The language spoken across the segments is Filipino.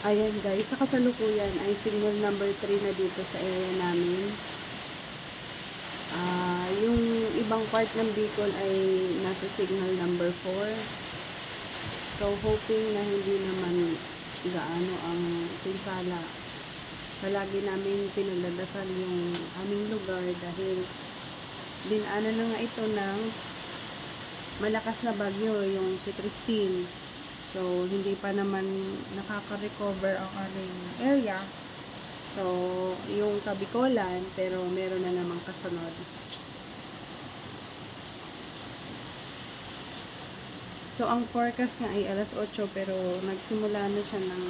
Ayan guys, sa kasalukuyan ay signal number 3 na dito sa area namin. Ah, yung ibang part ng Bicol ay nasa signal number 4. So hoping na hindi naman gaano ang pinsala. Palagi namin pinagdadasal yung aming lugar dahil dinaanan na nga ito ng malakas na bagyo, yung si Christine. So, hindi pa naman nakaka-recover ang aming area. So, yung Kabikolan, pero meron na namang kasunod. So, ang forecast nga ay alas 8, pero nagsimula na siya ng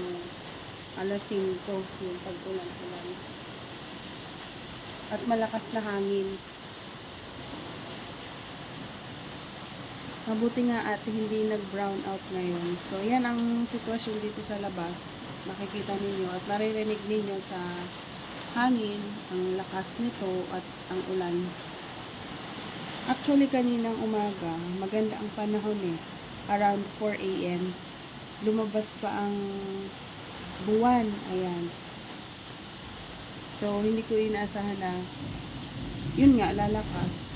alas 5, yung pag-ulan-ulan. At malakas na hangin. Mabuti nga at hindi nag-brown out ngayon. So, yan ang sitwasyon dito sa labas. Makikita ninyo at maririnig ninyo sa hangin, ang lakas nito at ang ulan. Actually, kaninang umaga, maganda ang panahon eh. Around 4 a.m. Lumabas pa ang buwan. Ayan. So, hindi ko inaasahan na yun nga, lalakas.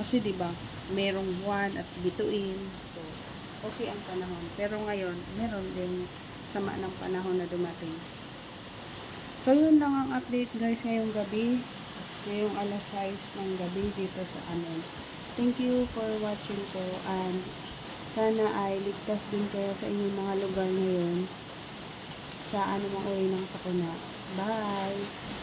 Kasi 'di ba, merong buwan at bituin. So, okay ang panahon. Pero ngayon, meron din sama ng panahon na dumating. So, yun lang ang update guys ngayong gabi. Ngayong alas 6 ng gabi dito sa amin. Thank you for watching po and sana ay ligtas din kayo sa inyong mga lugar ngayon sa anumang uri ng sakuna. Bye!